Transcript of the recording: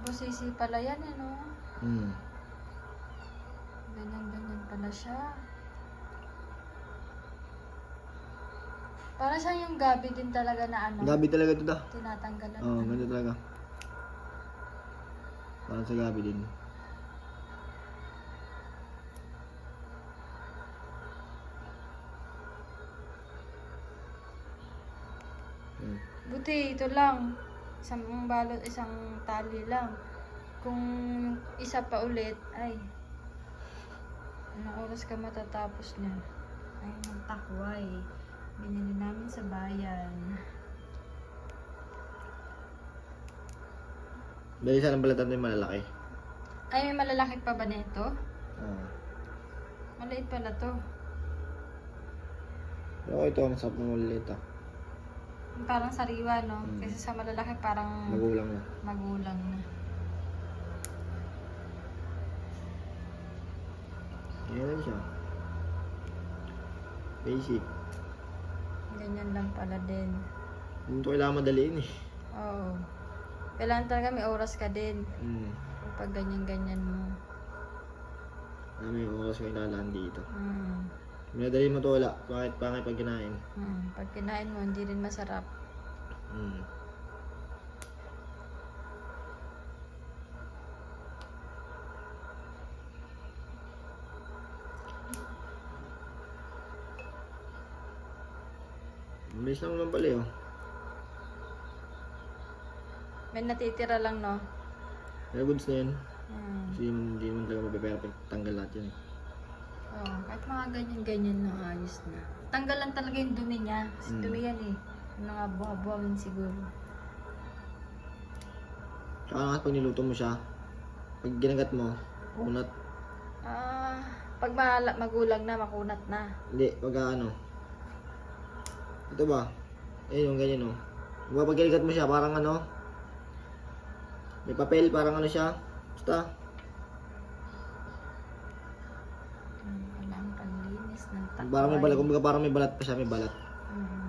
Busisi pala yan, eh, no? Hmm. Ganyan-ganyan pala siya. Para siya yung gabi din talaga na ano, Gabi talaga ito da. tinatanggalan. Oo, oh, ganito talaga. Parang sa gabi din. Hmm. Buti, ito lang. Isang balot, isang tali lang. Kung isa pa ulit, ay, anong oras ka matatapos niya? Ay, ng takway. Binili namin sa bayan. Dahil sa ng balatan yung malalaki. Ay, may malalaki pa ba nito? Oo. Maliit pala to. Pero ito, masarap ng maliit ah. Parang sariwa, no? Mm. Kasi sa malalaki parang Magulang na. magulang na. Ganyan lang siya. Basic. Ganyan lang pala din. Hindi ito kailangan madaliin eh. Oo. Kailangan talaga may oras ka din. Hmm. Pag ganyan-ganyan mo. Dami yung oras ko inalaan dito. Hmm. To wala. Bakit pangit pag kinain? Hmm. Pag kinain mo, hindi rin masarap. Hmm. Mabilis lang naman pala eh, oh. May natitira lang, no? Pero goods na yun. Hmm. Kasi hindi mo talaga mapiperfect tanggal lahat yun eh. Oo. Kahit mga ganyan-ganyan na ayos na. Tanggalan talaga yung dumi niya. Kasi Mm. dumi yan eh. Yung mga buha-buhawin siguro. Tsaka nga pag niluto mo siya, pag ginagat mo, kunat. Ah, pag mahala, magulang na, makunat na. Hindi, pag ah, ano. Ito ba? Eh, yung ganyan oh. Diba pag ginagat mo siya, parang ano, may papel, parang ano siya. Basta, ng. Parang may balat. Kumbaga parang may balat pa siya, may balat. Mm-hmm.